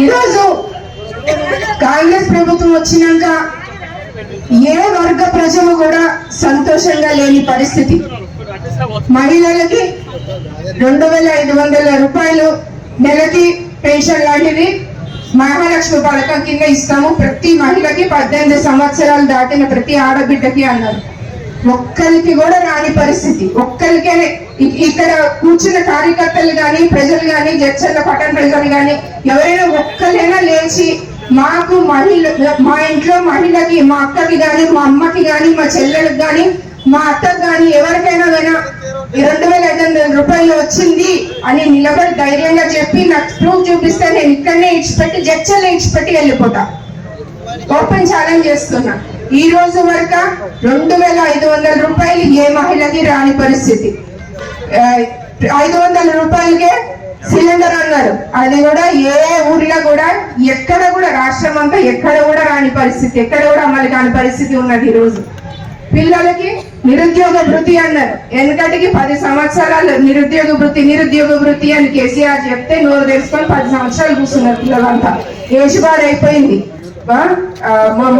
ఈరోజు కాంగ్రెస్ ప్రభుత్వం వచ్చినాక ఏ వర్గ ప్రజలు కూడా సంతోషంగా లేని పరిస్థితి. మహిళలకి రెండు వేల ఐదు వందల రూపాయలు నెలకి పెన్షన్ లాంటిది మహాలక్ష్మి పథకం కింద ఇస్తాము. ప్రతి మహిళకి పద్దెనిమిది సంవత్సరాలు దాటిన ప్రతి ఆడబిడ్డకి అన్నారు. ఒక్కరికి కూడా రాని పరిస్థితి. ఒక్కరికే ఇక్కడ కూర్చున్న కార్యకర్తలు కానీ ప్రజలు కానీ జడ్చర్ల పట్టణ ప్రజలు కానీ ఎవరైనా ఒక్కరైనా లేచి మాకు మహిళ మా ఇంట్లో మహిళకి మా అక్కకి కానీ మా అమ్మకి కానీ మా చెల్లెలకు కానీ మా అత్తకు కానీ ఎవరికైనా అయినా రెండు వేల ఐదు వందల రూపాయలు వచ్చింది అని నిలబడి ధైర్యంగా చెప్పి నాకు ప్రూఫ్ చూపిస్తే నేను ఇక్కడనే ఇచ్చిపెట్టి జడ్చర్లో ఇచ్చిపెట్టి వెళ్ళిపోతా. ఓపెన్ ఛాలెంజ్ చేస్తున్నా. ఈ రోజు వరకు రెండు వేల ఐదు వందల రూపాయలు ఏ మహిళకి రాని పరిస్థితి. ఐదు వందల రూపాయలకే సిలిండర్ అన్నారు. అది కూడా ఏ ఊర్లో కూడా ఎక్కడ కూడా రాష్ట్రం అంతా ఎక్కడ కూడా రాని పరిస్థితి ఎక్కడ కూడా అమలు కాని పరిస్థితి ఉన్నది ఈ రోజు. పిల్లలకి నిరుద్యోగ వృత్తి అన్నారు. వెనకటికి పది సంవత్సరాలు నిరుద్యోగ వృత్తి నిరుద్యోగ వృత్తి అని కేసీఆర్ చెప్తే నోరు తెలుసుకొని పది సంవత్సరాలు కూర్చున్నారు పిల్లలంతా. ఏసుబారు అయిపోయింది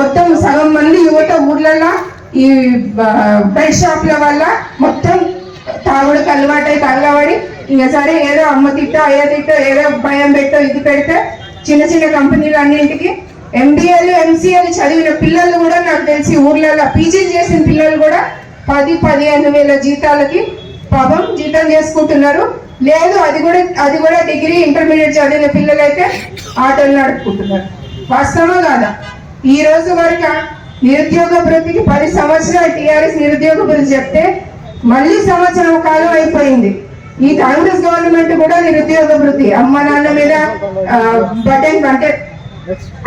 మొత్తం సగం మంది యువత ఊర్లలో ఈ బెడ్ షాప్ల వల్ల మొత్తం తాగుడుకు అలవాటై తగలబడి ఇంకా సరే ఏదో అమ్మ తిట్టో అయ్య తిట్టో ఏదో భయం పెట్టో ఇది పెడితే చిన్న చిన్న కంపెనీలు అన్నింటికి ఎంబీఏలు ఎంసీఏలు చదివిన పిల్లలు కూడా నాకు తెలిసి ఊర్లలో పీజీ చేసిన పిల్లలు కూడా పది పదిహేను వేల జీతాలకి పాపం జీతం చేసుకుంటున్నారు. లేదు అది కూడా అది కూడా డిగ్రీ ఇంటర్మీడియట్ చదివిన పిల్లలైతే ఆటోలు నడుపుకుంటున్నారు. వాస్తవమా కాదా? ఈ రోజు వరకు నిరుద్యోగ భృతికి పది సంవత్సరాలు టీఆర్ఎస్ నిరుద్యోగ గురించి చెప్తే మళ్ళీ సంవత్సరం కాలం అయిపోయింది. ఈ కాంగ్రెస్ గవర్నమెంట్ కూడా నిరుద్యోగ వృత్తి అమ్మ నాన్న మీద బటన్ అంటే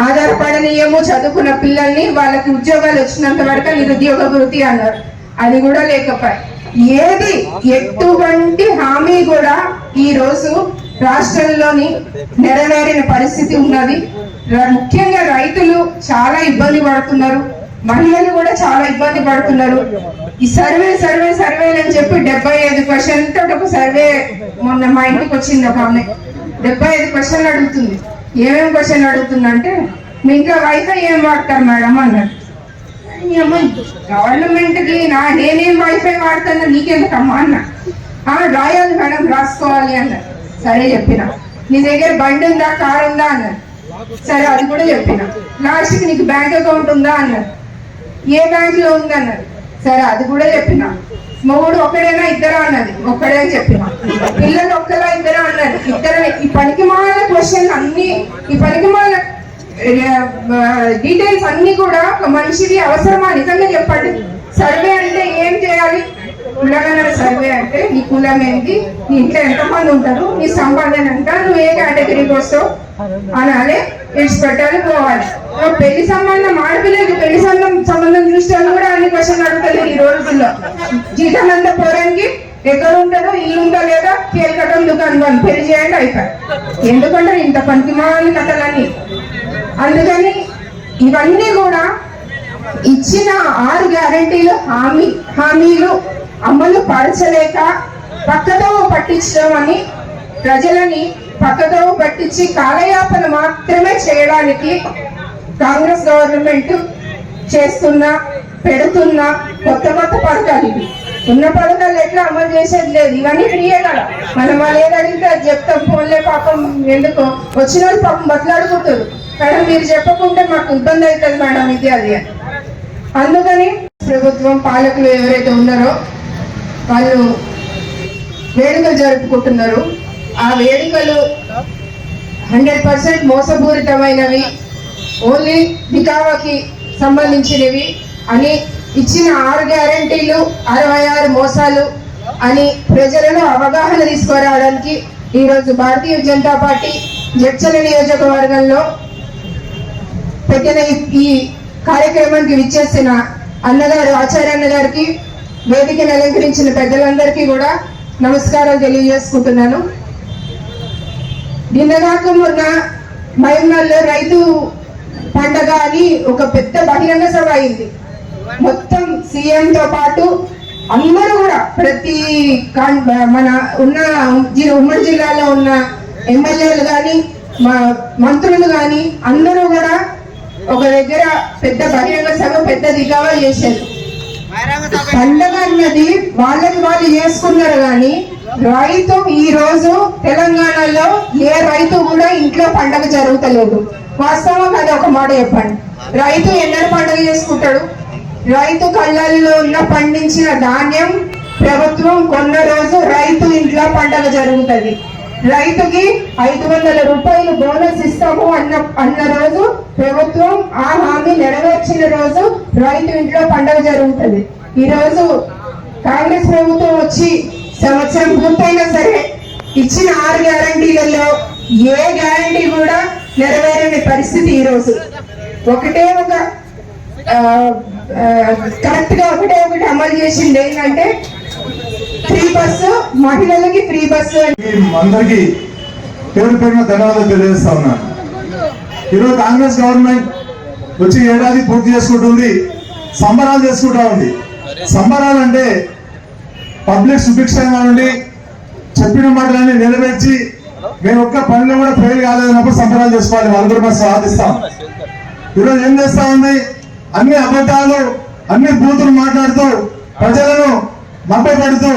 ఆధారపడనీయము. చదువుకున్న పిల్లల్ని వాళ్ళకి ఉద్యోగాలు వచ్చినంత వరకు నిరుద్యోగ వృత్తి అన్నారు. అది కూడా లేకపోయి ఏది ఎటువంటి హామీ కూడా ఈ రోజు రాష్ట్రంలోని నెరవేరిన పరిస్థితి ఉన్నది. ముఖ్యంగా రైతులు చాలా ఇబ్బంది పడుతున్నారు. మహిళలు కూడా చాలా ఇబ్బంది పడుతున్నారు. ఈ సర్వే సర్వే సర్వే అని చెప్పి డెబ్బై ఐదు పర్సెంట్ ఒక సర్వే మొన్న మా ఇంటికి వచ్చింది ఒక ఆమె. డెబ్బై ఐదు క్వశ్చన్లు అడుగుతుంది. ఏమేమి క్వశ్చన్ అడుగుతుందంటే మీ ఇంకా వైఫై ఏం వాడతారు మేడం? అన్నారు గవర్నమెంట్కి నా నేనేం వైఫై వాడతాను నీకెందుకమ్మా? అన్న. రాయాలి మేడం రాసుకోవాలి అన్నారు సరే చెప్పిన. నీ దగ్గర బండి ఉందా కార్ ఉందా? అన్నారు సరే అది కూడా చెప్పిన. లాస్ట్కి నీకు బ్యాంక్ అకౌంట్ ఉందా? అన్నారు ఏ బ్యాంక్లో ఉంది అన్నారు సరే అది కూడా చెప్పిన. మొగుడు ఒక్కడైనా ఇద్దరా అన్నది? ఒక్కడే అని చెప్పిన. పిల్లలు ఒక్కలా ఇద్దరా అన్నారు ఇద్దరు ఈ పనికి మాల క్వశ్చన్ అన్ని ఈ పనికి మాల డీటెయిల్స్ అన్ని కూడా ఒక మనిషికి అవసరమా? నిజంగా చెప్పండి. సర్వే అంటే ఏం కులమేంటి? నీ ఇంట్లో ఎంతమంది ఉంటారు? నీ సంపాదన ఎంత? నువ్వు ఏ కేటగిరీకి వస్తావు? అనాలి పెట్టాలి పోవాలి. పెళ్ళి సంబంధం ఆడపిల్లలకి పెళ్ళి సంబంధం సంబంధం చూస్తాను కూడా అన్ని క్వశ్చన్ అడుగుతుంది ఈ రోజుల్లో. జీతం అంతా పోరానికి ఎక్కడ ఉంటాడో ఇల్లు ఉందా లేదా కేల్కటం దుకాణం బంద్ పెళ్ళి చేయండి అయిపోయి. ఎందుకంటే ఇంత పనికిమాలి కథలన్నీ. అందుకని ఇవన్నీ కూడా ఇచ్చిన ఆరు గ్యారంటీలు హామీ హామీలు అమలు పరచలేక పక్కతో పట్టించడం అని ప్రజలని పక్కతో పట్టించి కాలయాపన మాత్రమే చేయడానికి కాంగ్రెస్ గవర్నమెంట్ చేస్తున్న పెడుతున్న కొత్త కొత్త పథకాలు ఇవి. ఉన్న పథకాలు ఎట్లా అమలు చేసేది లేదు. ఇవన్నీ ఫ్రీయే కదా. మనం వాళ్ళు ఏది అడిగితే అది చెప్తాం. ఫోన్లే పాపం ఎందుకు. వచ్చిన వాళ్ళు పాపం బట్లాడుకుంటారు కానీ మీరు చెప్పకుంటే మాకు ఇబ్బంది అవుతుంది మేడం ఇది అది అందుకని ప్రభుత్వం పాలకులు ఎవరైతే ఉన్నారో వాళ్ళు వేడుకలు జరుపుకుంటున్నారు. ఆ వేడుకలు హండ్రెడ్ పర్సెంట్ మోసపూరితమైనవి. ఓన్లీ బికావాకి సంబంధించినవి అని ఇచ్చిన ఆరు గ్యారంటీలు అరవై ఆరు మోసాలు అని ప్రజలను అవగాహన తీసుకురావడానికి ఈరోజు భారతీయ జనతా పార్టీ జడ్చల నియోజకవర్గంలో పెట్టిన ఈ- కార్యక్రమానికి విచ్చేసిన అన్నగారు ఆచార్య అన్నగారికి వేదికను అలంకరించిన పెద్దలందరికీ కూడా నమస్కారాలు తెలియజేసుకుంటున్నాను. నిన్నగాక మొన్న మహిమల్లో రైతు పండగ అని ఒక పెద్ద బహిరంగ సభ అయింది. మొత్తం సీఎంతో పాటు అందరూ కూడా ప్రతి మన ఉన్న ఉమ్మడి జిల్లాలో ఉన్న ఎమ్మెల్యేలు కానీ మా మంత్రులు కానీ అందరూ కూడా ఒక దగ్గర పెద్ద బహిరంగ సభ పెద్ద దిగావా చేశారు. పండగ అన్నది వాళ్ళని వాళ్ళు చేసుకున్నారు కానీ రైతు ఈ రోజు తెలంగాణలో ఏ రైతు కూడా ఇంట్లో పండగ జరుగుతలేదు. వాస్తవం అది ఒక మాట చెప్పండి. రైతు ఎన్నర పండగ చేసుకుంటాడు? రైతు కళ్ళల్లో ఉన్న పండించిన ధాన్యం ప్రభుత్వం కొన్న రోజు రైతు ఇంట్లో పండగ జరుగుతుంది. రైతుకి ఐదు వందల రూపాయలు బోనస్ ఇస్తాము అన్న అన్న రోజు ప్రభుత్వం ఆ హామీ నెరవేర్చిన రోజు రైతు ఇంట్లో పండగ జరుగుతుంది. ఈ రోజు కాంగ్రెస్ ప్రభుత్వం వచ్చి సంవత్సరం పూర్తయినా సరే ఇచ్చిన ఆరు గ్యారంటీలలో ఏ గ్యారంటీ కూడా నెరవేరని పరిస్థితి ఈ రోజు ఒకటే ఒక కరెక్ట్గా ఒకటే ఒకటి అమలు చేసింది ఏంటంటే ఫ్రీ బస్సు మహిళలకి ఫ్రీ బస్సు అందరికి పేరు పేరున ధన్యవాదాలు తెలియజేస్తా ఉన్నాను ఈరోజు కాంగ్రెస్ గవర్నమెంట్ వచ్చి ఏడాది పూర్తి చేసుకుంటుంది సంబరాలు చేసుకుంటా ఉంది. సంబరాలు అంటే పబ్లిక్ సుభిక్షంగా ఉండి చెప్పిన మాటలన్నీ నెరవేర్చి మేము ఒక్క పనిలో కూడా ఫెయిల్ కాలేదన్నప్పుడు సంబరాలు చేసుకోవాలి. వాళ్ళు కూడా మనం సాధిస్తాం. ఈరోజు ఏం చేస్తా ఉంది? అన్ని అబద్ధాలు అన్ని బూతులు మాట్లాడుతూ ప్రజలను మభ్యపెడుతూ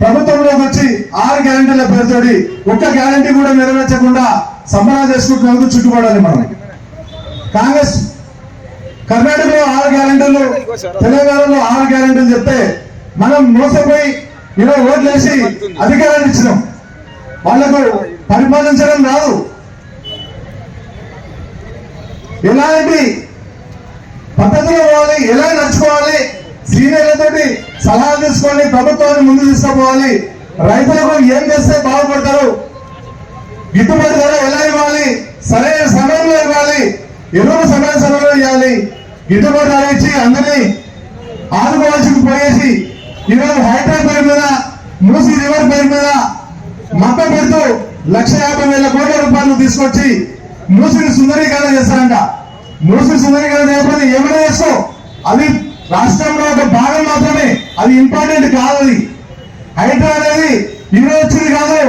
ప్రభుత్వంలోకి వచ్చి ఆరు గ్యారంటీల పేరుతోటి ఒక్క గ్యారంటీ కూడా నెరవేర్చకుండా సంబరాలు చేసుకుంటున్నందుకు చుట్టుపడాలి మనం. కాంగ్రెస్ కర్ణాటకలో ఆరు గ్యారంటీలు తెలంగాణలో ఆరు గ్యారంటీలు చెప్తే మనం మోసపోయి ఇలా ఓట్లు వేసి అధికారాన్ని ఇచ్చినాం. వాళ్ళకు పరిపాలించడం రాదు. ఎలాంటి పద్ధతిలో పోవాలి ఎలా నడుచుకోవాలి సీనియర్లతోటి సలహా తీసుకొని ప్రభుత్వాన్ని ముందు తీసుకుపోవాలి. రైతులకు ఏం చేస్తే బాగుపడతారు? గిట్టుబాటు ధర ఎలా ఇవ్వాలి? సరైన సమయంలో ఇవ్వాలి. ఎరువులు సమయ సమయంలో ఇవ్వాలి. గిట్టుబాటు ధర ఇచ్చి అందరినీ ఆదుకోవాల్సింది పోయేసి ఈరోజు హైడ్రా పేరు మీద మూసి రివర్ పేరు మీద మక్క పెడుతూ లక్ష యాభై వేల కోట్ల రూపాయలు తీసుకొచ్చి మూసిని సుందరీకరణ చేస్తారంట. మూసి సుందరీకరణ చేయకపోతే ఏమైనా చేస్తావు? అది రాష్ట్రంలో ఒక భాగం మాత్రమే. అది ఇంపార్టెంట్ కాదు అది హైడ్రా అనేది ఈ వచ్చింది కాదు.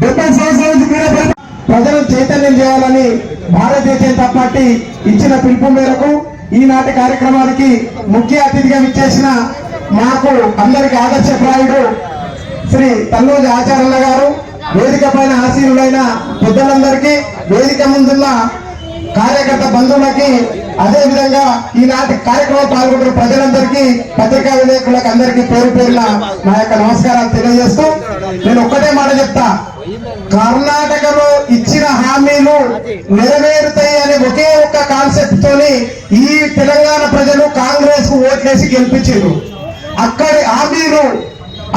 డెబ్బై సంవత్సరాల నుంచి మీరే ప్రజలు చైతన్యం చేయాలని భారతీయ జనతా పార్టీ ఇచ్చిన పిలుపు మేరకు ఈనాటి కార్యక్రమానికి ముఖ్య అతిథిగా విచ్చేసిన మాకు అందరికి ఆదర్శప్రాయుడు శ్రీ తన్నూజి ఆచార్యుల గారు వేదిక పైన ఆసీనులైన పెద్దలందరికీ వేదిక ముందున్న కార్యకర్త బంధువులకి అదే విధంగా ఈనాటి కార్యక్రమం పాల్గొంటున్న ప్రజలందరికీ పత్రికా విలేకరులకు అందరికీ పేరు పేరున నా యొక్క నమస్కారాలు తెలియజేస్తూ నేను ఒక్కటే మాట చెప్తా. కర్ణాటకలో ఇచ్చిన హామీలు నెరవేరుతాయి అనే ఒకే ఒక్క కాన్సెప్ట్ తోని ఈ తెలంగాణ ప్రజలు కాంగ్రెస్కు ఓట్లేసి గెలిపించారు. అక్కడి హామీలు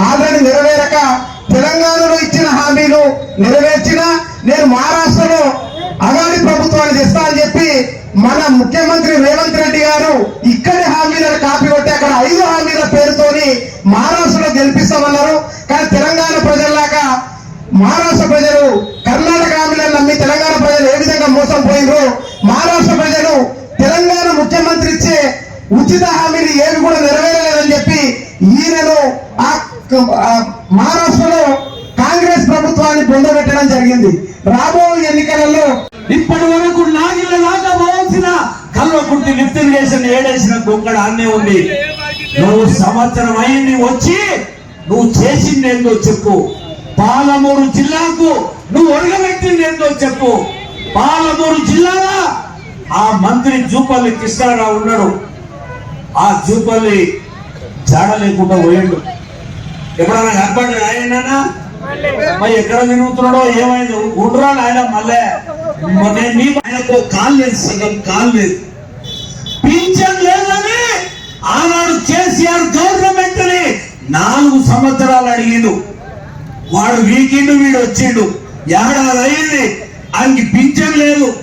ఆల్రెడీ నెరవేరక తెలంగాణలో ఇచ్చిన హామీలు నెరవేర్చిన నేను మహారాష్ట్రలో అగాడి ప్రభుత్వాన్ని తెస్తా అని చెప్పి మన ముఖ్యమంత్రి రేవంత్ రెడ్డి గారు ఇక్కడి హామీలను కాపీ కొట్టి అక్కడ ఐదు హామీల పేరుతోని మహారాష్ట్రలో గెలిపిస్తామన్నారు. కానీ తెలంగాణ ప్రజల్లాగా మహారాష్ట్ర ప్రజలు కర్ణాటక హామీలను నమ్మి తెలంగాణ ప్రజలు ఏ విధంగా మోసం పోయినరు మహారాష్ట్ర ప్రజలు తెలంగాణ ముఖ్యమంత్రి ఇచ్చే ఉచిత హామీలు ఏవి కూడా నెరవేరలేదని చెప్పి ఈయనను ఆ మహారాష్ట్రలో కాంగ్రెస్ ప్రభుత్వాన్ని పొందబెట్టడం జరిగింది. రాబోయే ఎన్నికలలో ఇప్పుడు వరకు నాగిళ్ళ దాకా పోవాల్సిన కల్వకుర్తి లిఫ్ట్ ఇరిగేషన్ ఏడేసిన కుక్కడ అన్నే ఉంది. నువ్వు సంవత్సరం అయింది వచ్చి నువ్వు చేసింది ఏందో చెప్పు. పాలమూరు జిల్లాకు నువ్వు ఒడగబెట్టింది ఏందో చెప్పు. పాలమూరు జిల్లాలో ఆ మంత్రి జూపల్లి కృష్ణారావు ఉన్నాడు. ఆ జూపల్లి జాడ లేకుండా పోయాడు. ఎప్పుడన్నా కనపడ్డాడు ఆయన మరి ఎక్కడ తిరుగుతున్నాడో ఏమైంది? ఉండురా ఆయన మళ్ళీ. నేను నీ ఆయనకు కాల్ లేదు సగం కాల్ లేదు. ఆనాడు కేసీఆర్ గవర్నమెంట్ని నాలుగు సంవత్సరాలు అడిగిండు. వాడు వీకిండు వీడు వచ్చిండు. ఏడాది అయింది ఆయనకి పింఛన్ లేదు.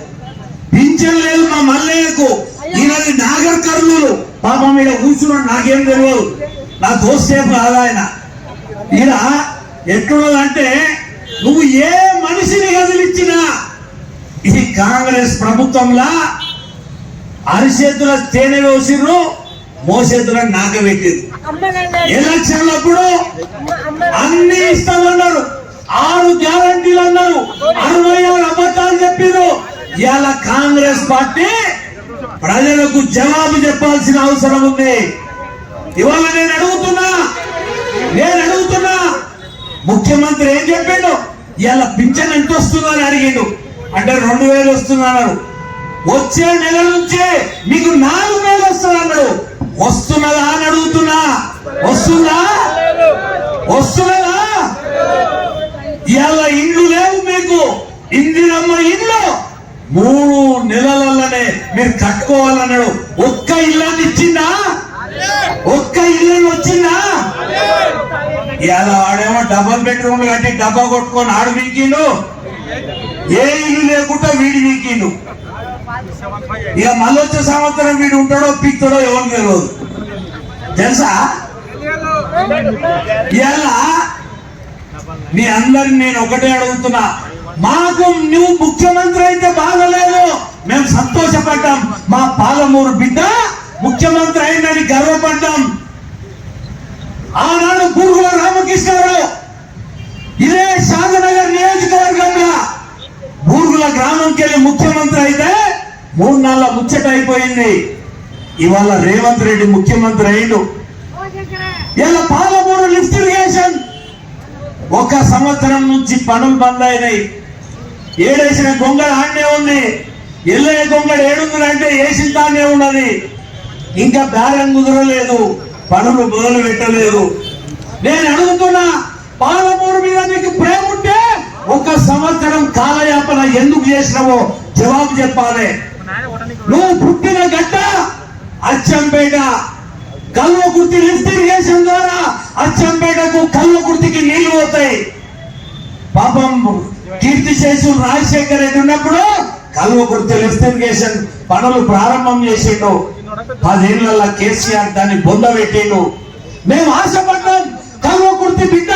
పింఛన్ లేదు మా మల్లయ్యకు. ఈయనది నాగర్ కర్నూలు. పాపం మీద కూర్చున్నాడు నాకేం తెలియదు. నా దోస్తేపు కాదు ఆయన. ఇలా ఎట్లున్నదంటే నువ్వు ఏ మనిషిని కదిలిచ్చినా ఈ కాంగ్రెస్ ప్రభుత్వంలా అరిచేతుల తేనె వేసిర్రు మోసేతుల నాక పెట్టిర్రు ఎలక్షన్లప్పుడు అన్ని ఇస్తామన్నారు ఆరు గ్యారంటీలు అన్నారు. అరవై ఆరు అబద్ధాలు చెప్పారు. ఇవాళ కాంగ్రెస్ పార్టీ ప్రజలకు జవాబు చెప్పాల్సిన అవసరం ఉంది. ఇవాళ నేను అడుగుతున్నా నేను అడుగుతున్నా. ముఖ్యమంత్రి ఏం చెప్పిండు? ఇవాళ పింఛన్ ఎంత వస్తుందని అడిగిండు. అంటే రెండు వేలు వస్తుందన్నారు. వచ్చే నెల నుంచే మీకు నాలుగు వేలు వస్తుంది అన్నాడు వస్తున్నదా అని అడుగుతున్నా. వస్తుందా? వస్తున్నదా? ఇవాళ ఇండ్లు లేవు మీకు. ఇందిరమ్మ ఇల్లు. మూడు నెలలనే మీరు కట్టుకోవాలన్నాడు. ఒక్క ఇల్లాన్ని ఇచ్చిందా? ఒక్క ఇల్లు వచ్చిందా? ఇలా వాడేమో డబల్ బెడ్రూమ్ కట్టి డబ్బా కొట్టుకొని ఆడు వీకిండు ఏ ఇల్లు లేకుండా వీడి వీకిండు ఇక మళ్ళీ వచ్చే సంవత్సరం వీడు ఉంటాడో పీక్తాడో ఎవరు తెలియదు. తెలుసా? ఇలా మీ అందరిని నేను ఒకటే అడుగుతున్నా. మాకు నువ్వు ముఖ్యమంత్రి అయితే బాగలేదు. మేము సంతోషపడ్డాం. మా పాలమూరు బిడ్డ ముఖ్యమంత్రి అయిందని గర్వపడ్డాం. ఆనాడు గురుగుల రామకృష్ణారావు ఇదే శాంతనగర్ బూర్గుల గ్రామంకి వెళ్ళి ముఖ్యమంత్రి అయితే మూడు నెలల ముచ్చట అయిపోయింది. ఇవాళ రేవంత్ రెడ్డి ముఖ్యమంత్రి అయిండు. ఇలా పాలమూరు లిఫ్ట్ ఇరిగేషన్. ఒక సంవత్సరం నుంచి పనులు బంద్ అయినాయి. ఏడేసిన గొంగళ ఆడనే ఉంది. ఎల్లయ్య గొంగళ ఏడుందంటే వేసిన తానే ఉన్నది. ఇంకా బేరం కుదరలేదు. పనులు మొదలు పెట్టలేదు నేను అడుగుతున్నా పాలమూరు మీద మీకు ప్రేమ ఉంటే ఒక సంవత్సరం కాలయాపన ఎందుకు చేసినావో జవాబు చెప్పాలి. నువ్వు పుట్టిన గడ్డ అచ్చంపేట కల్వకుర్తి లిఫ్ట్ ఇరిగేషన్ ద్వారా అచ్చంపేటకు కల్వకుర్తికి నీళ్ళు పోతాయి. పాపం కీర్తి చేసు రాజశేఖర్ రెడ్డి ఉన్నప్పుడు కల్వకుర్తి లిఫ్ట్ పనులు ప్రారంభం చేసిండు. పదేళ్ళ కేసీఆర్ దాన్ని బొంద పెట్టిండు. మేము ఆశపడ్డాం కల్వకుర్తి బిడ్డ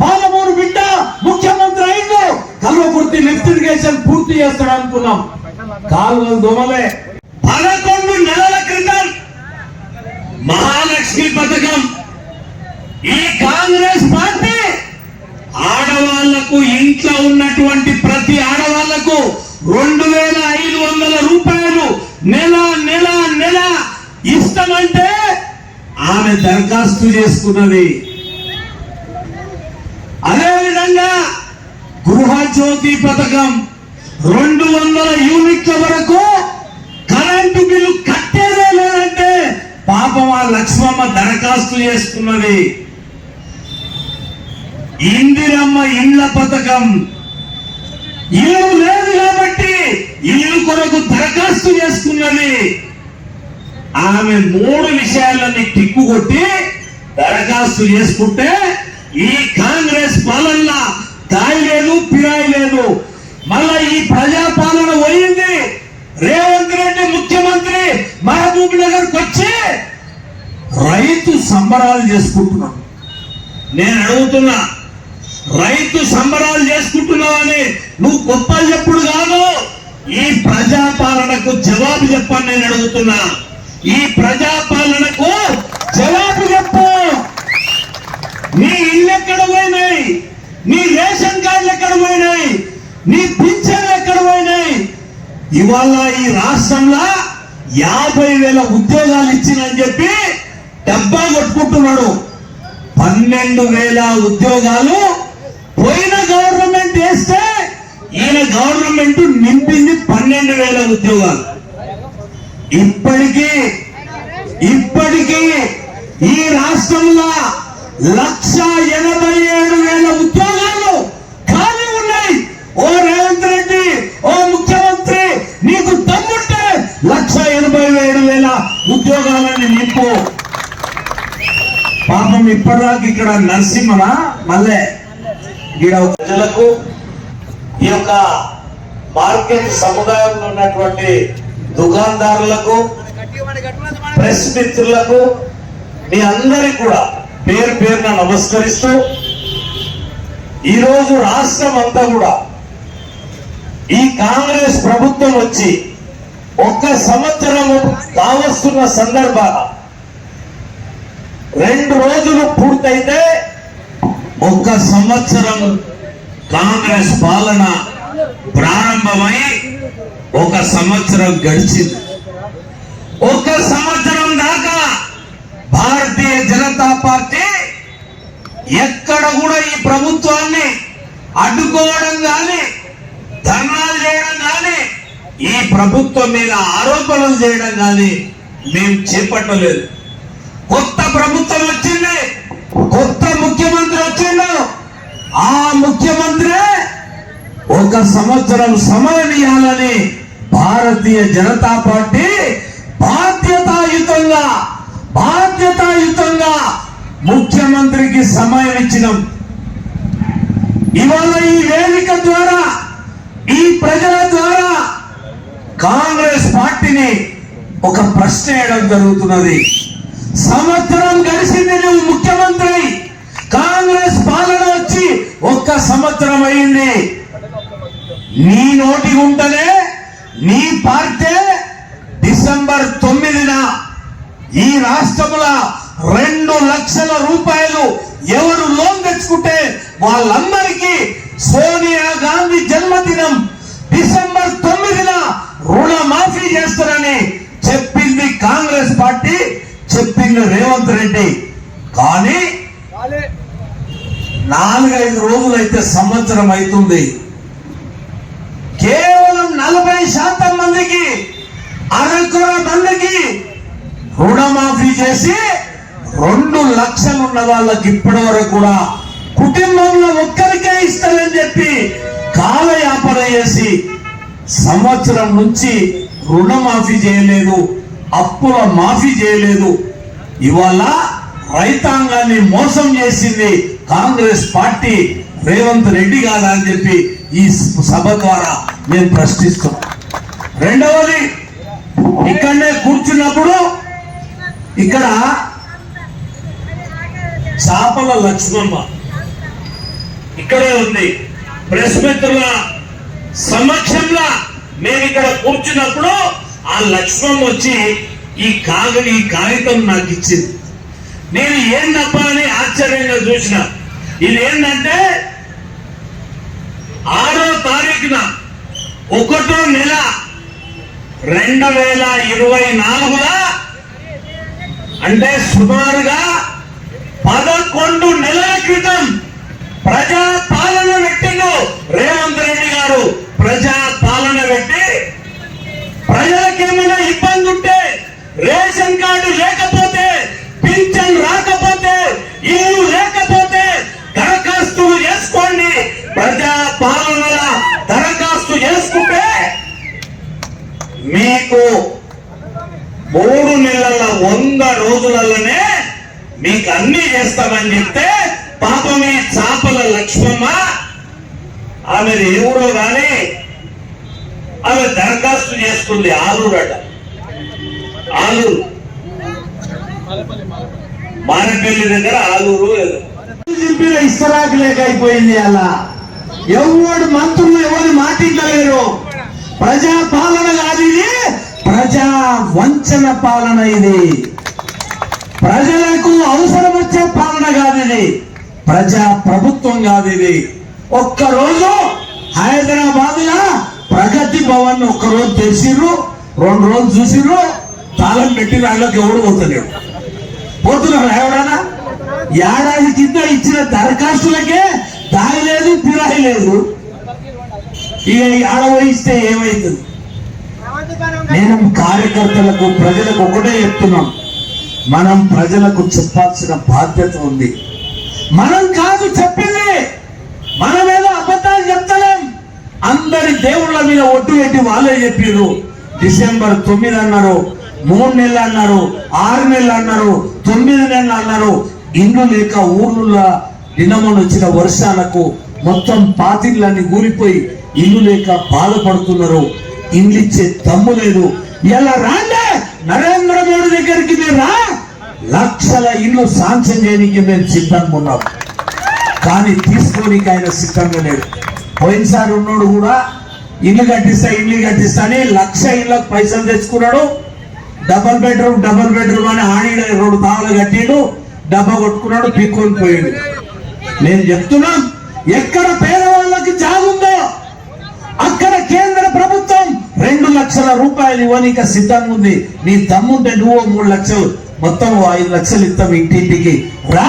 పాలమూరు బిడ్డ ముఖ్యమంత్రి అయిండు. కల్వకుర్తి లిఫ్ట్ ఇరిగేషన్ పూర్తి చేస్తాడు అనుకున్నాం. కాలువలు దోమలే. పదకొండు నెలల క్రితం మహాలక్ష్మి పథకం. ఈ కాంగ్రెస్ పార్టీ ఆడవాళ్ళకు ఇంట్లో ఉన్నటువంటి ప్రతి ఆడవాళ్ళకు రెండు వేల ఐదు వందల రూపాయలు నెల నెల నెల ఇష్టమంటే ఆమె దరఖాస్తు చేసుకున్నది. గృహ జ్యోతి పథకం రెండు వందల యూనిట్ల వరకు కరెంటు బిల్లు కట్టేదే లేదంటే పాపం ఆ లక్ష్మమ్మ దరఖాస్తు చేసుకున్నది. ఇందిరమ్మ ఇండ్ల పథకం. ఇల్లు లేదు కాబట్టి ఇల్లు కొరకు దరఖాస్తు చేసుకున్నది. ఆమె మూడు విషయాలని టిక్కు కొట్టి దరఖాస్తు చేసుకుంటే ఈ కాంగ్రెస్ పాలన దాయి లేదు పిరాయి లేదు. మళ్ళా ఈ ప్రజాపాలన పోయింది రేవంత్ రెడ్డి ముఖ్యమంత్రి మహబూబ్ నగర్కి వచ్చి రైతు సంబరాలు చేసుకుంటున్నాడు. నేను అడుగుతున్నా రైతు సంబరాలు చేసుకుంటున్నావని నువ్వు గొప్పలు చెప్పుడు కాదు. ఈ ప్రజాపాలనకు జవాబు చెప్పని నేను అడుగుతున్నా. ఈ ప్రజాపాలనకు జవాబు చెప్పు నీ ఇల్లు ఎక్కడ పోయినాయి నీ రేషన్ కార్డులు ఎక్కడ పోయినాయి నీ పింఛన్లు ఎక్కడ పోయినాయి ఇవాళ ఈ రాష్ట్రంలో యాభై వేల ఉద్యోగాలు ఇచ్చినని చెప్పి డబ్బా కొట్టుకుంటున్నాడు. పన్నెండు వేల ఉద్యోగాలు పోయిన గవర్నమెంట్ వేస్తే ఈయన గవర్నమెంట్ నింపింది పన్నెండు వేల ఉద్యోగాలు. ఇప్పటికీ ఇప్పటికీ ఈ రాష్ట్రంలో లక్ష ఎనభై ఏడు వేల ఉద్యోగాలు ఖాళీ ఉన్నాయి. ఓ రేవంత్ రెడ్డి ఓ ముఖ్యమంత్రి లక్ష ఎనభై ఏడు వేల ఉద్యోగాలని నింపు. పాపం ఇప్పటిదాకా ఇక్కడ నరసింహన మళ్ళీ ఈడ ప్రజలకు ఈ యొక్క మార్కెట్ సముదాయంలో ఉన్నటువంటి దుకాణదారులకు ప్రెస్ మిత్రులకు మీ అందరికి కూడా పేరు పేరున నమస్కరిస్తూ ఈరోజు రాష్ట్రం అంతా కూడా ఈ కాంగ్రెస్ ప్రభుత్వం వచ్చి ఒక సంవత్సరము కావస్తున్న సందర్భాన రెండు రోజులు పూర్తయితే ఒక సంవత్సరం కాంగ్రెస్ పాలన ప్రారంభమై ఒక సంవత్సరం గడిచింది. ఒక సంవత్సరం దాకా భారతీయ జనతా పార్టీ ఎక్కడ కూడా ఈ ప్రభుత్వాన్ని అడ్డుకోవడం కానీ ధర్నాలు చేయడం కానీ ఈ ప్రభుత్వం మీద ఆరోపణలు చేయడం కానీ మేము చేపట్టలేదు కొత్త ప్రభుత్వం వచ్చింది. కొత్త ముఖ్యమంత్రి వచ్చిండు. ఆ ముఖ్యమంత్రి ఒక సంవత్సరం సమయం ఇవ్వాలని భారతీయ జనతా పార్టీ బాధ్యతాయుతంగా బాధ్యతాయుతంగా ముఖ్యమంత్రికి సమయం ఇచ్చినాం. ఇవాళ ఈ వేదిక ద్వారా ఈ ప్రజల ద్వారా కాంగ్రెస్ పార్టీని ఒక ప్రశ్న వేయడం జరుగుతున్నది. సంవత్సరం గడిచింది నువ్వు ముఖ్యమంత్రి. కాంగ్రెస్ పాలన వచ్చి ఒక్క సంవత్సరం అయింది. నీ నోటి ఉంటనే నీ పార్టీ డిసెంబర్ తొమ్మిదిన ఈ రాష్ట్రముల రెండు లక్షల రూపాయలు ఎవరు లోన్ తెచ్చుకుంటే వాళ్ళందరికీ సోనియా గాంధీ జన్మదినం డిసెంబర్ రుణమాఫీ చేస్తారని చెప్పింది కాంగ్రెస్ పార్టీ చెప్పింది రేవంత్ రెడ్డి. కానీ నాలుగైదు రోజులైతే సంవత్సరం అవుతుంది కేవలం నలభై శాతం మందికి అరకొర మందికి రుణమాఫీ చేసి రెండు లక్షలు ఉన్న వాళ్ళకి ఇప్పటి వరకు కూడా కుటుంబంలో ఒక్కరికే ఇస్తారని చెప్పి కాలయాపన చేసి సంవత్సరం నుంచి రుణమాఫీ చేయలేదు అప్పుల మాఫీ చేయలేదు. ఇవాళ రైతాంగాన్ని మోసం చేసింది కాంగ్రెస్ పార్టీ రేవంత్ రెడ్డి కాదా అని చెప్పి ఈ సభ ద్వారా నేను ప్రశ్నిస్తున్నా. రెండవది ఇక్కడనే కూర్చున్నప్పుడు ఇక్కడ చాపల లక్ష్మమ్మ ఇక్కడే ఉంది. ప్రెస్ మిత్రుల సమక్షంలో నేను ఇక్కడ కూర్చున్నప్పుడు ఆ లక్ష్మమ్మ వచ్చి ఈ కాగడి ఈ కాగితం నాకు ఇచ్చింది. నేను ఏందప్పా అని ఆశ్చర్యంగా చూసిన. ఇది ఏంటంటే ఆరో తారీఖున ఒకటో నెల రెండు వేల ఇరవై నాలుగులా అంటే సుమారుగా పదకొండు నెలల క్రితం ప్రజా పాలన పెట్టిండు రేవంత్ రెడ్డి గారు. ప్రజా పాలన పెట్టి ప్రజలకేమైనా ఇబ్బంది ఉంటే రేషన్ కార్డు లేకపోతే పింఛన్ రాకపోతే ఇల్లు లేకపోతే దరఖాస్తులు చేసుకోండి. ప్రజా పాలనల దరఖాస్తు చేసుకుంటే మీకు మూడు నెలల వంద రోజులలోనే మీకు అన్ని చేస్తామని చెప్తే పాపమే చాపల లక్ష్మమ్మ. ఆమె ఎవరో కానీ ఆమె దరఖాస్తు చేసుకుంది ఆలూరట ఆలూరు. మారపల్లి దగ్గర ఆలూరు ఏదో. చింపిన ఇస్తరాకు లేక అయిపోయింది అలా. ఎవడు మంత్రులు ఎవరు మాటించలేరు. ప్రజా పాలన కాదు ఇది. ప్రజా వంచన పాలన ఇది. ప్రజలకు అవసరం వచ్చే పాలన కాదు ఇది. ప్రజా ప్రభుత్వం కాదు ఇది. ఒక్కరోజు హైదరాబాద్ లా ప్రగతి భవన్ ఒక్కరోజు తెరిచిర్రు రెండు రోజులు చూసిర్రు తాళం పెట్టి వాళ్ళకి ఎవడు పోతలేడు పోతున్నారు ఎవడన్నా ఏడాది కింద ఇచ్చిన దరఖాస్తులకే దాయి లేదు పిరాయి లేదు. ఇక ఈ ఇస్తే వహిస్తే ఏమైతుంది? నేను కార్యకర్తలకు ప్రజలకు ఒకటే చెప్తున్నాం. మనం ప్రజలకు చెప్పాల్సిన బాధ్యత ఉంది. మనం కాదు చెప్పింది. మనం ఏదో అబద్ధాలు చెప్తలేం. అందరి దేవుళ్ళ మీద ఒట్టు పెట్టి వాళ్ళే చెప్పిర్రు. డిసెంబర్ తొమ్మిది అన్నారు మూడు నెలలు అన్నారు ఆరు నెలలు అన్నారు తొమ్మిది నెలలు అన్నారు. ఇండ్లు లేక ఊర్లలో దినమని వచ్చిన వర్షాలకు మొత్తం పాతిళ్ళని ఊరిపోయి ఇల్లు లేక బాధపడుతున్నారు. ఇండ్లు ఇచ్చే దమ్ము లేదు. ఇలా రాండే? నరేంద్ర మోడీ దగ్గరికి మీరు రా. లక్షల ఇల్లు శాంక్షన్ చేయడానికి మేము సిద్ధంగా ఉన్నాం. కానీ తీసుకోనికి ఆయన సిద్ధంగా లేడు. పోయినసారి ఉన్నోడు కూడా ఇల్లు కట్టిస్తా ఇల్లు కట్టిస్తా అని లక్ష ఇళ్ళకు పైసలు తెచ్చుకున్నాడు. డబల్ బెడ్రూమ్ డబల్ బెడ్రూమ్ అని ఆడిన రెండు తాళ్ళు కట్టిండు డబ్బా కొట్టుకున్నాడు పీక్కొని పోయాడు. నేను చెప్తున్నా ఎక్కడ పేదవాళ్ళకి జాగుందో అక్కడ కేంద్ర ప్రభుత్వం రెండు లక్షల రూపాయలు ఇవ్వనీక సిద్ధంగా ఉంది. నీ తమ్ముంటే నువ్వు మూడు లక్షలు మొత్తం ఐదు లక్షలు ఇస్తాం ఇంటింటికి. రా!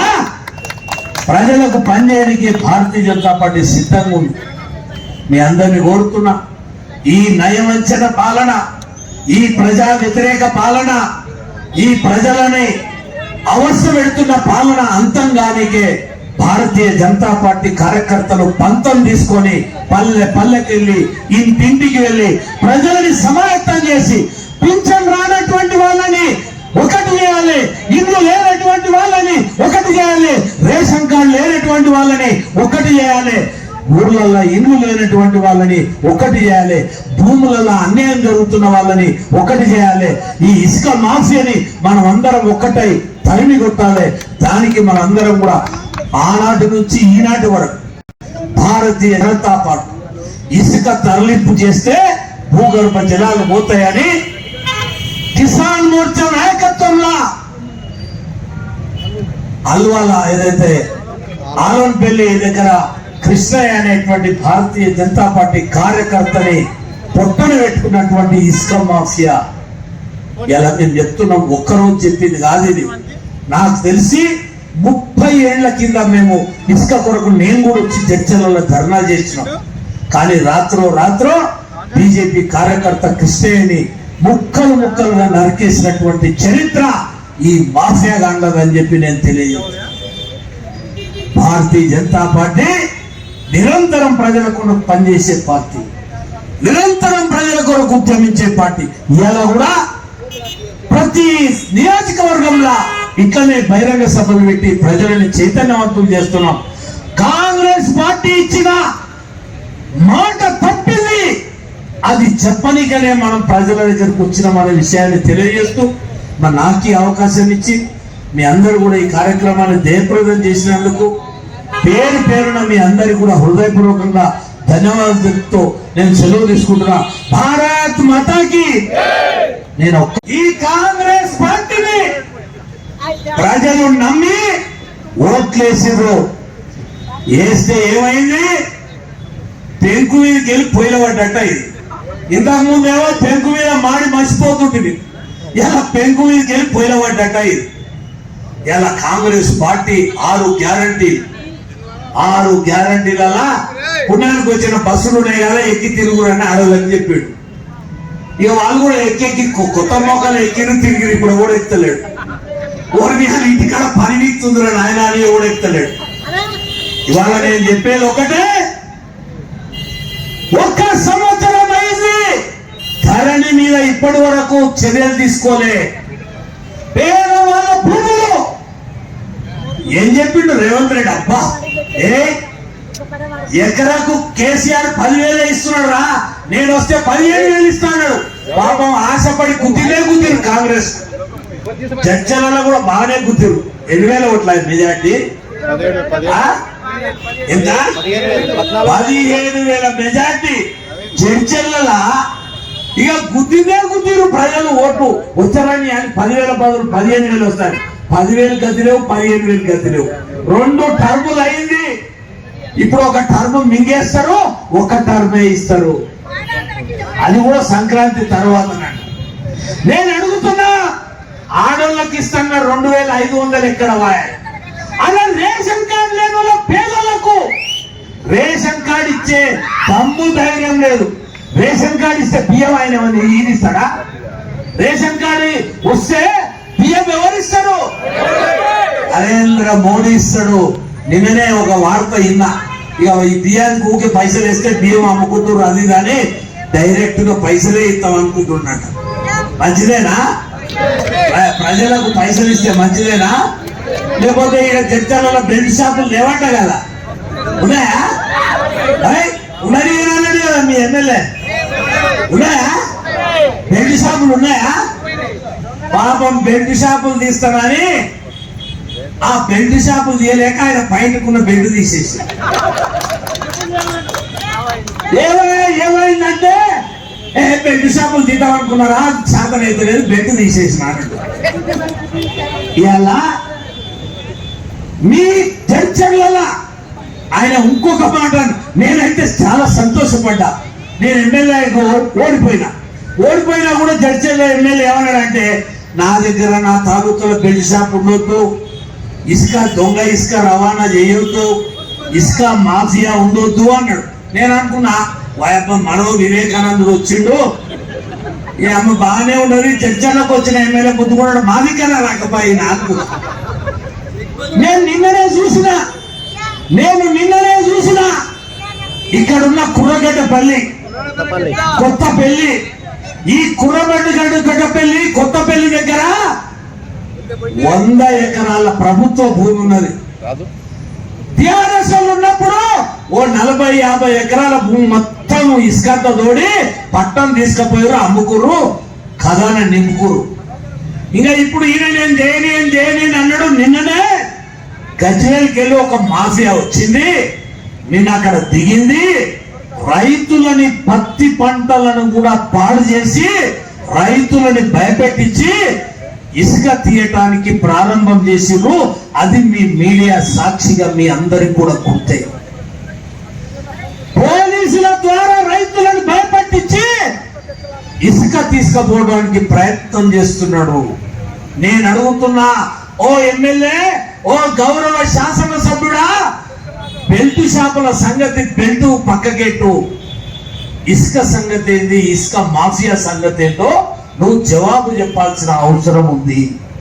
ప్రజలకు పనిచేయడానికి భారతీయ జనతా పార్టీ సిద్ధంగా ఉంది. మీ అందరిని కోరుతున్నా. ఈ నయవంచన పాలన ఈ ప్రజా వ్యతిరేక పాలన ఈ ప్రజలని అవస్థ పెడుతున్న పాలన అంతం కానికే భారతీయ జనతా పార్టీ కార్యకర్తలు పంతం తీసుకొని పల్లె పల్లెకెళ్ళి ఇంటింటికి వెళ్ళి ప్రజలని సమాయత్తం చేసి పింఛన్ రానటువంటి వాళ్ళని ఒకటి చేయాలి ఇల్లు లేనటువంటి వాళ్ళని ఒకటి చేయాలి రేషన్ కార్డు లేనటువంటి వాళ్ళని ఒకటి చేయాలి. ఊర్లలో ఇల్లు లేనటువంటి వాళ్ళని ఒకటి చేయాలి. భూములలో అన్యాయం జరుగుతున్న వాళ్ళని ఒకటి చేయాలి. ఈ ఇసుక మాఫియాని మనం అందరం ఒక్కటై తరిమి కొట్టాలి. దానికి మనందరం కూడా ఆనాటి నుంచి ఈనాటి వరకు భారతీయ జనతా పార్టీ ఇసుక తరలింపు చేస్తే భూగర్భ జలాలు పోతాయని కిసాన్ మోర్చా నాయకత్వంలో అల్వాల ఏదైతే ఆలంపల్లి దగ్గర కృష్ణయ్య అనేటువంటి భారతీయ జనతా పార్టీ కార్యకర్తని పొట్టను పెట్టుకున్నటువంటి ఇసుక మాఫియా. ఇలా మేము చెప్తున్నాం ఒక్కరోజు చెప్పింది కాదు ఇది. నాకు తెలిసి ముప్పై ఏళ్ళ కింద మేము ఇసుక కొరకు నేను కూడా వచ్చి చర్చలలో ధర్నా చేసినాం. కానీ రాత్రో రాత్రో బీజేపీ కార్యకర్త కృష్ణయ్యని ముక్కలు ముక్కలుగా నరికేసినటువంటి చరిత్ర ఈ మాఫియా గాండదని చెప్పి నేను తెలియజేస్తాను భారతీయ జనతా పార్టీ నిరంతరం ప్రజల కొరకు పనిచేసే పార్టీ నిరంతరం ప్రజల కొరకు ఉద్యమించే పార్టీ. ఇలా కూడా ప్రతి నియోజకవర్గంలో ఇట్లనే బహిరంగ సభలు పెట్టి ప్రజలని చైతన్యవంతులు చేస్తున్నాం. కాంగ్రెస్ పార్టీ ఇచ్చిన మాట తప్పింది. అది చెప్పనికనే మనం ప్రజల దగ్గరకు వచ్చిన మన విషయాన్ని తెలియజేస్తూ మరి నాకు అవకాశం ఇచ్చి మీ అందరూ కూడా ఈ కార్యక్రమాన్ని జయప్రదం చేసినందుకు పేరు పేరున మీ అందరికి కూడా హృదయపూర్వకంగా ధన్యవాదాలతో నేను సెలవు తీసుకుంటున్నా. భారత్ మాతాకి! నేను ఈ కాంగ్రెస్ పార్టీని ప్రజలు నమ్మి ఓట్లేసిర్రు. వేస్తే ఏమైంది? పెంకు మీదకి వెళ్ళి పోయినవాడట ఇది. ఇంతకు ముందేమో పెంకు మీద మాడి మర్చిపోతుంటుంది ఇలా పెంకు మీదకి వెళ్ళి పోయినవాడట ఇది. ఇలా కాంగ్రెస్ పార్టీ ఆరు గ్యారంటీ ఆరు గ్యారంటీలలో పుణ్యానికి వచ్చిన బస్సులు ఉన్నాయి కదా ఎక్కి తిరుగురని అడగని చెప్పాడు. ఇక వాళ్ళు కూడా ఎక్కి ఎక్కి కొ- కొత్త మొక్కలు ఎక్కిరు తిరిగిరు ఇప్పుడు కూడా ఎత్తలేడు. ఓరి ఇంటికాడ పని నీకుతుందిరా నాయన అని ఎవడు ఎత్తలేడు. ఇవాళ నేను చెప్పేది ఒకటే ఒక్క సంవత్సరం అయింది. ధరణి మీద ఇప్పటి వరకు చర్యలు తీసుకోలే. పేదవాళ్ళ భూములు. ఏం చెప్పిండు రేవంత్ రెడ్డి అబ్బా. ఏ? ఎకరాకు కేసీఆర్ పదివేలు ఇస్తున్నాడు రా నేను వస్తే పదిహేను వేలు ఇస్తాడు పాపం ఆశపడి గుద్దిలే గుద్దిరు కాంగ్రెస్. చర్చలలో కూడా బాగానే గుద్దిరు. ఎన్ని వేల ఓట్ల మెజార్టీ? ఎంత? పదిహేను వేల మెజార్టీ. చర్చల ఇక గుద్దిదే గుద్దిరు ప్రజలు ఓట్లు. వచ్చారని పదివేల బదులు పదిహేను వేలు వస్తాయి. పదివేలు గతి లేవు పదిహేను వేలు గతి లేవు రెండు టర్ములు అయింది. ఇప్పుడు ఒక టర్మ్ మింగేస్తారు ఒక టర్మే ఇస్తారు. అది కూడా సంక్రాంతి తర్వాత నేను అడుగుతున్నా ఆడోళ్ళకి ఇస్తున్న రెండు వేల ఐదు వందలు ఎక్కడ వాయ అలా రేషన్ కార్డు లేని వాళ్ళ పేదలకు రేషన్ కార్డు ఇచ్చే తమ్ము ధైర్యం లేదు. రేషన్ కార్డు ఇస్తే బియ్యం ఆయన ఈనిస్తాడా? రేషన్ కార్డు వస్తే బియ్యం ఎవరిస్తారు? నరేంద్ర మోడీ ఇస్తాడు. నిన్ననే ఒక వార్త విన్నా. ఇక ఈ బియ్యానికి ఊకే పైసలు వేస్తే బియ్యం అమ్ముకుంటారు అది కానీ డైరెక్ట్గా పైసలే ఇస్తాం అనుకుంటున్నాడు. మంచిదేనా? ప్రజలకు పైసలు ఇస్తే మంచిదేనా? లేకపోతే ఇక్కడ చర్చలలో బెల్ట్ షాపులు లేవంట కదా. ఉన్నాయా? ఉన్నది కదా మీ ఎమ్మెల్యే. ఉన్నాయా? బెల్ట్ షాపులు ఉన్నాయా? పాపం బెల్ట్ షాపులు తీస్తానని ఆ బెల్ట్ షాపులు తీయలేక ఆయన బయటకున్న బెల్ట్ తీసేసి. ఏమైందంటే ఏ బెల్ట్ షాపులు తీద్దాం అనుకున్నారా శాతం అయితే లేదు బెల్ట్ తీసేసినారు ఇలా మీ చర్చల ఆయన ఇంకొక మాట నేనైతే చాలా సంతోషపడ్డా. నేను ఎమ్మెల్యే ఓడిపోయినా. ఓడిపోయినా కూడా చర్చలో ఎమ్మెల్యే ఏమన్నాడంటే నా దగ్గర నా తాలూకాలో బెల్ట్ షాప్ ఉండొద్దు. ఇసుక దొంగ ఇసుక రవాణా చేయొద్దు. ఇసుక మాఫియా ఉండొద్దు అన్నాడు. నేను అనుకున్నా వాయప్ప మరో వివేకానందుడు వచ్చిండు. ఈ అమ్మ బాగానే ఉన్నది చర్చలోకి వచ్చిన ఎమ్మెల్యే ముద్దుకున్నాడు మాది కదా రాకపోయి నాకు. నేను నిన్ననే చూసిన. నేను నిన్ననే చూసిన. ఇక్కడున్న కుర్రగడ్డపల్లి కొత్త పెళ్ళి. ఈ కుర్రగడ్డ గడ్డపల్లి కొత్త పెళ్ళి దగ్గర వంద ఎకరాల ప్రభుత్వ భూమి ఉన్నది. టిఆర్ఎస్ ఉన్నప్పుడు ఓ నలభై యాభై ఎకరాల భూమి మొత్తం ఇసుకతో తోడి పట్టం తీసుకుపోయారు అమ్ముకురు ఖజానా నింపుకురు ఇంకా ఇప్పుడు ఈయన నేను చేయని చేయని అని అన్నాడు. నిన్ననే గజ్వేల్కి వెళ్ళి ఒక మాఫియా వచ్చింది. నిన్న అక్కడ దిగింది. రైతులని పత్తి పంటలను కూడా పాడు చేసి రైతులని భయపెట్టించి ఇసుక తీయటానికి ప్రారంభం చేసిరు అది మీ మీడియా సాక్షిగా మీ అందరికి కూడా గుర్తే. పోలీసుల ద్వారా రైతులను భయపెట్టించి ఇసుక తీసుకుపోవడానికి ప్రయత్నం చేస్తున్నాడు. నేను అడుగుతున్నా ఓ ఎమ్మెల్యే ఓ గౌరవ శాసనసభ్యుడా బెల్ట్ షాపుల సంగతి బెల్ట్ పక్కకెట్టు ఇసుక సంగతి ఏంది ఇసుక మాఫియా సంగతి ఏంటో నువ్వు జవాబు చెప్పాల్సిన అవసరం ఉంది.